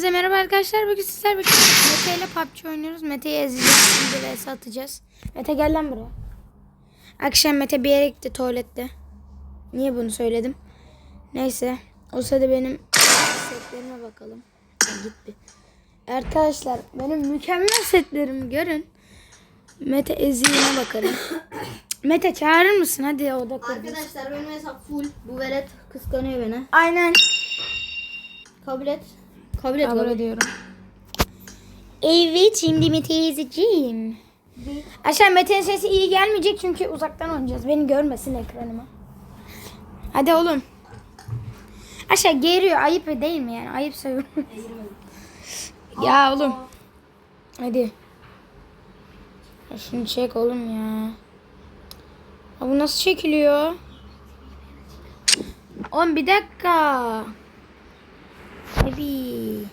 Hepinize merhaba arkadaşlar. Bugün sizler Mete ile PUBG oynuyoruz. Mete'yi ezeceğiz. Şimdi vs atacağız. Mete gel lan buraya. Akşam Mete bir yere gitti tuvalette. Niye bunu söyledim? Neyse. O sırada benim setlerime bakalım. Gitti. Arkadaşlar benim mükemmel setlerimi görün. Mete eziğine bakalım. Mete çağırır mısın? Hadi oda kur. Arkadaşlar benim hesap full. Bu velet kıskanıyor beni. Aynen. Kabul et. Kabul et. Kabul ediyorum. Evet şimdi Mete'yi izleyeceğim. Aşağı Mete'nin sesi iyi gelmeyecek çünkü uzaktan oynayacağız. Beni görmesin ekranıma. Hadi oğlum. Aşağı geriyor. Ayıp değil mi yani? Ayıp seviyorum. ya oğlum. Hadi. Ya şunu çek oğlum ya. Ya bu nasıl çekiliyor? Oğlum bir dakika. Tabii.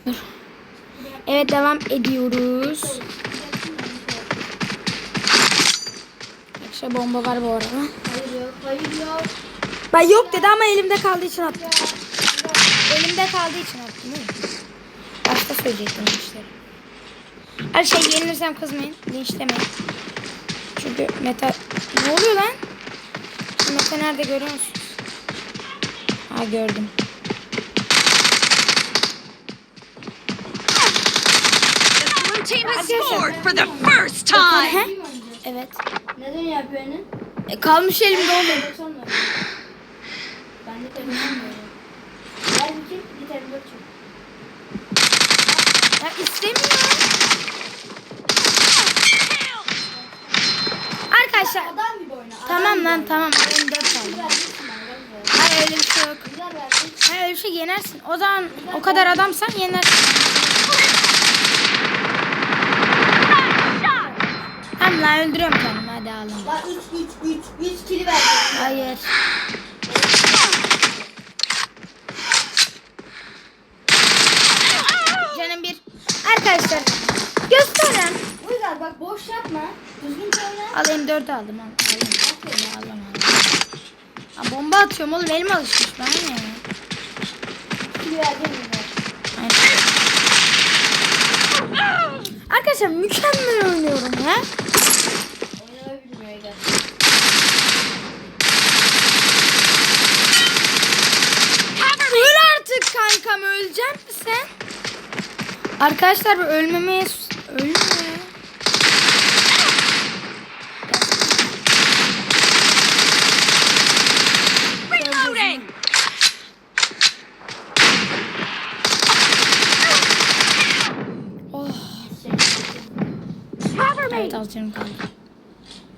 Evet devam ediyoruz. Akşam bomba var bu arada. Hayır yok. Hayır yok. Ben yok dedi ama elimde kaldığı için attım. Elimde kaldığı için attım? Başta söyleyecektim işte. Her şey yenilirsem kızmayın. Linçlemeyin. Çünkü meta... Ne oluyor lan? Meta nerede görüyor musunuz? Ha gördüm. Team has scored for the first time. Evet. Neden yapıyor? E, kalmış elimde oğlum. 90 mı? Ben de telefon veriyorum. Ver bir çek. Bir çek. Ya istemiyorum. Arkadaşlar. Adam gibi oyna. Adam Tamam gibi lan oyna. tamam. Benim dört. Güzel lan, buraya. Hayır öyle bir şey yok. Güzel. Hayır öyle bir şey yenersin. O zaman o kadar adamsan yenersin. Tamam lan öldürüyorum kendimi hadi ağlama. Lan 3 3 3 3 kili verdin. Hayır. Canım bir. Arkadaşlar gösteren. Uygar bak boş yapma. Düzgün oyna. Alayım dört aldım. Al, alayım. Alayım, alayım. Ha, bomba atıyorum oğlum elim alışmış ne ya. Kili verdin mi? Aynen. Arkadaşlar mükemmel oynuyorum ya. Oynamayı bilmiyor Uygar. Öl artık kankam ölecek mi sen? Arkadaşlar ölmemeye. Reloading. Oh. Evet al canım kanka.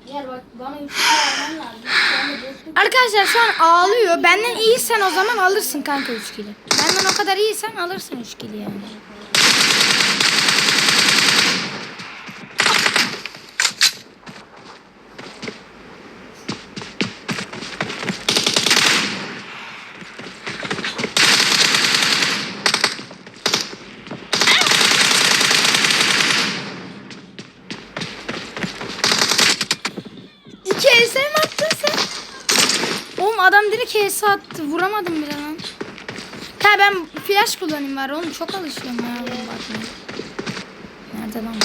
Diğer bak bana 3 kili vermen lazım. Sen de boşluk. Arkadaşlar şu an ağlıyor. Benden iyisen o zaman alırsın kanka 3 kili. Benden o kadar iyisen alırsın 3 kili yani. İki else mi attın sen? Oğlum adam direkt HS attı. Vuramadım bile lan. Ha ben flash kullanayım var oğlum. Çok alışıyorum ya. bakmaya. Nerede lan?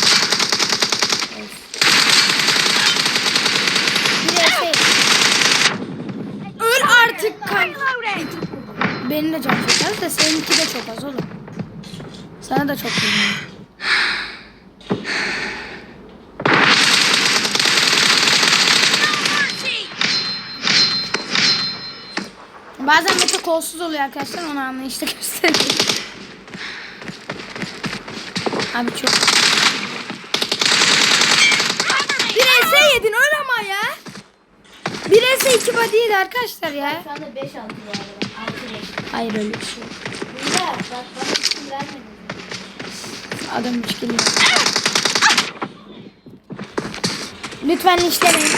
Öl artık kanka. Benim de can çok az da seninki de çok az oğlum. Sana da çok bilmiyorum. Mercy. Bazen Mete kolsuz oluyor arkadaşlar onu anlayışla göstereyim. Abi çok. Bir ES yedin öyle ama ya. Bir ES iki body'ydi arkadaşlar ya. Şu anda 5 6 bu arada. 6 5. Hayır öyle bir şey. yok. Uygar bak bana 3 kili vermedin. Adam üç kilo. Lütfen işlemeyin.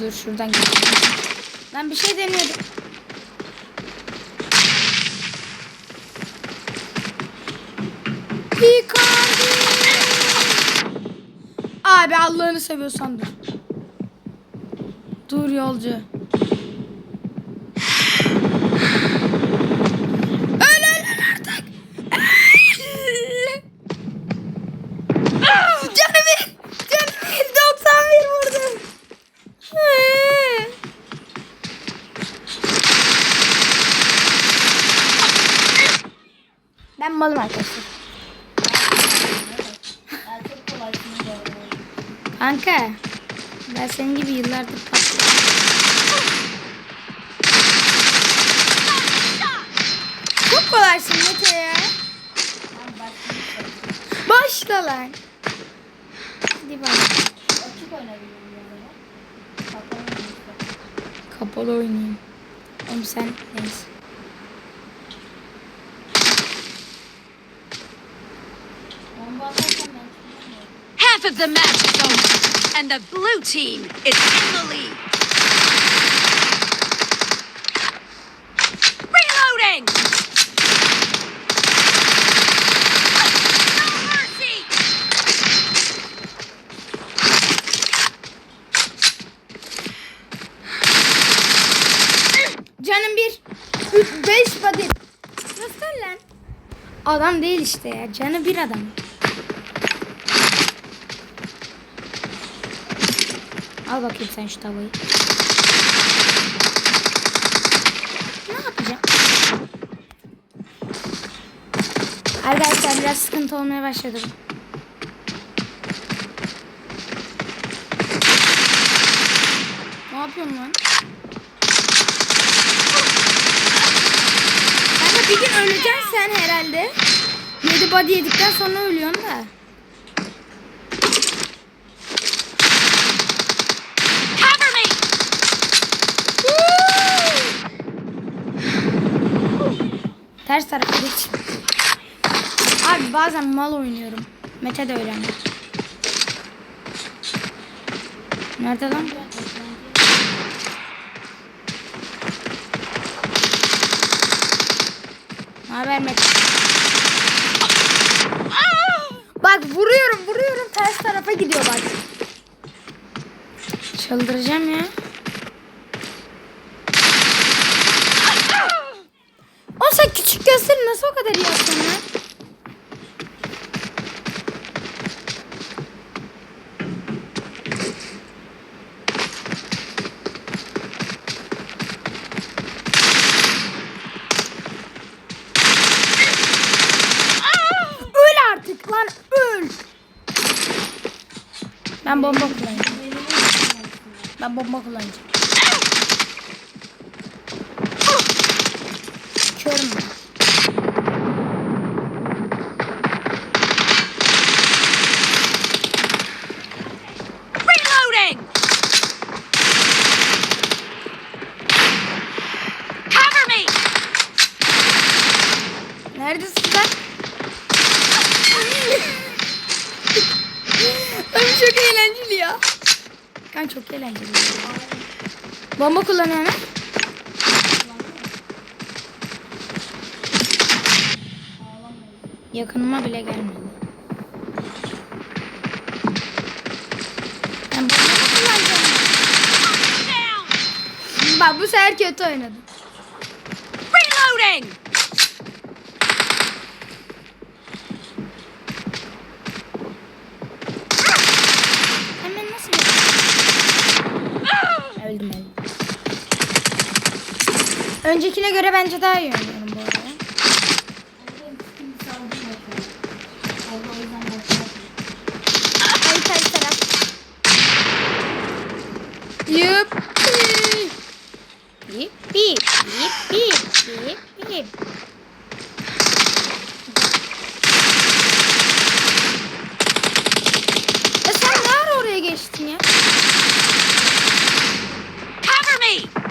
Dur şuradan gel. Ben bir şey deniyordum. Icardi. Abi Allah'ını seviyorsan dur. Dur yolcu. Ben malım arkadaşlar. Ya çok kolay şimdi böyle. Kanka. Ben senin gibi yıllardır PUBG. Çok kolaysın Mete ya. Başla lan. Hadi bak. Kapalı oynayayım. Oğlum sen neyse. Bomba of the match is and the blue team is in the lead. Canım bir. Üç, beş body. Nasıl lan? Adam değil işte ya. Canı bir adam. Al bakayım sen şu tavayı. Ne yapacağım? Arkadaşlar biraz sıkıntı olmaya başladı. Ne yapıyorsun lan? Kanka bir gün öleceksin herhalde. Yedi body yedikten sonra ölüyorsun da. Ters tarafa geç. Abi bazen mal oynuyorum. Mete de öyle. Nerede lan? Haber Mete? Bak vuruyorum vuruyorum ters tarafa gidiyor bak. Çıldıracağım ya. O sen küçük gösteri nasıl o kadar iyi öl. Ben bomba kullanacağım. Ben bomba kullanacağım. Ben. Reloading! Cover me! Neredesin lan? Abi çok eğlenceli ya. Kan çok eğlenceli. Bomba kullanıyor ne? Yakınıma bile gelmedi. Kullanacağım? Down! Bak bu sefer kötü oynadım. Reloading! Hemen nasıl Öldüm öldüm. Öncekine göre bence daha iyi oynuyorum Orada o yüzden bakıyorum. Ay ters taraf. Yuppi. Yuppi. Yuppi. Yuppi. Ya sen ne ara oraya geçtin ya? Cover me!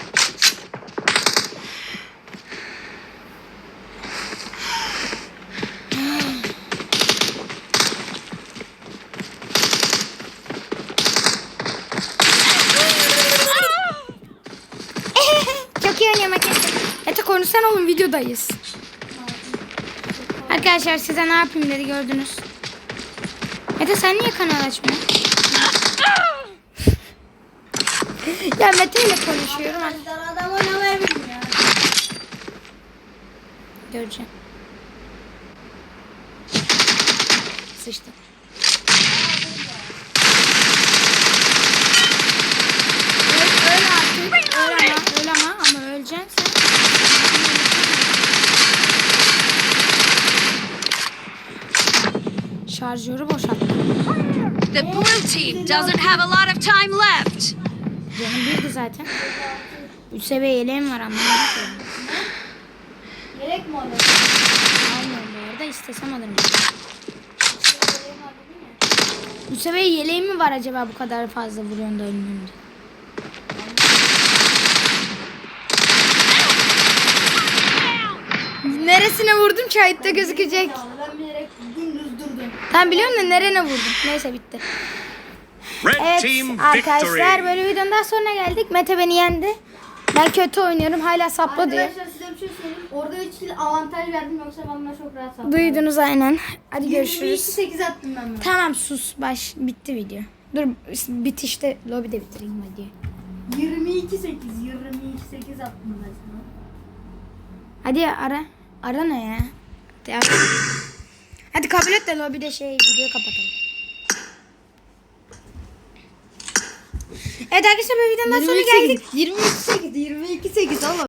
Oynuyorum arkadaşlar. Ete konuşsana oğlum videodayız. Arkadaşlar size ne yapayım dedi gördünüz. Mete sen niye kanal açmıyorsun? ya Mete ile konuşuyorum. ha. Arkadaşlar adam oynamaya bilmiyor. Göreceğim. Sıçtım. Öl, öl artık. Öl ama, öl ama, ama öleceksin sen. şarjörü boşalttım. The blue team doesn't have a lot of time left. Canım birdi zaten. 3 seviye yeleğim var ama. Gerek mi orada? Almıyorum bu arada istesem alırım. 3 seviye yeleğim mi var acaba bu kadar fazla vuruyorsun da ölmüyorum. Neresine vurdum kayıtta gözükecek. Ben bilerek dümdüz durdum. Sen biliyor musun nerene vurdum? Neyse bitti. Red Evet team arkadaşlar victory. böyle videonun daha sonuna geldik. Mete beni yendi. Ben kötü oynuyorum hala sapla diyor. Arkadaşlar size bir şey söyleyeyim. Orada 3 kill avantaj verdim yoksa ben buna çok rahat sattım. Duydunuz aynen. Hadi görüşürüz. 8 attım ben bunu. Tamam sus baş bitti video. Dur bitişte lobide bitireyim hadi. 22 8 22 8 attım ben sana. Hadi ara. Ara ne ya? Hadi, kabul et de lobide şey video kapatalım. Evet arkadaşlar bu videonun daha sonuna geldik. 22 8 22 8 oğlum.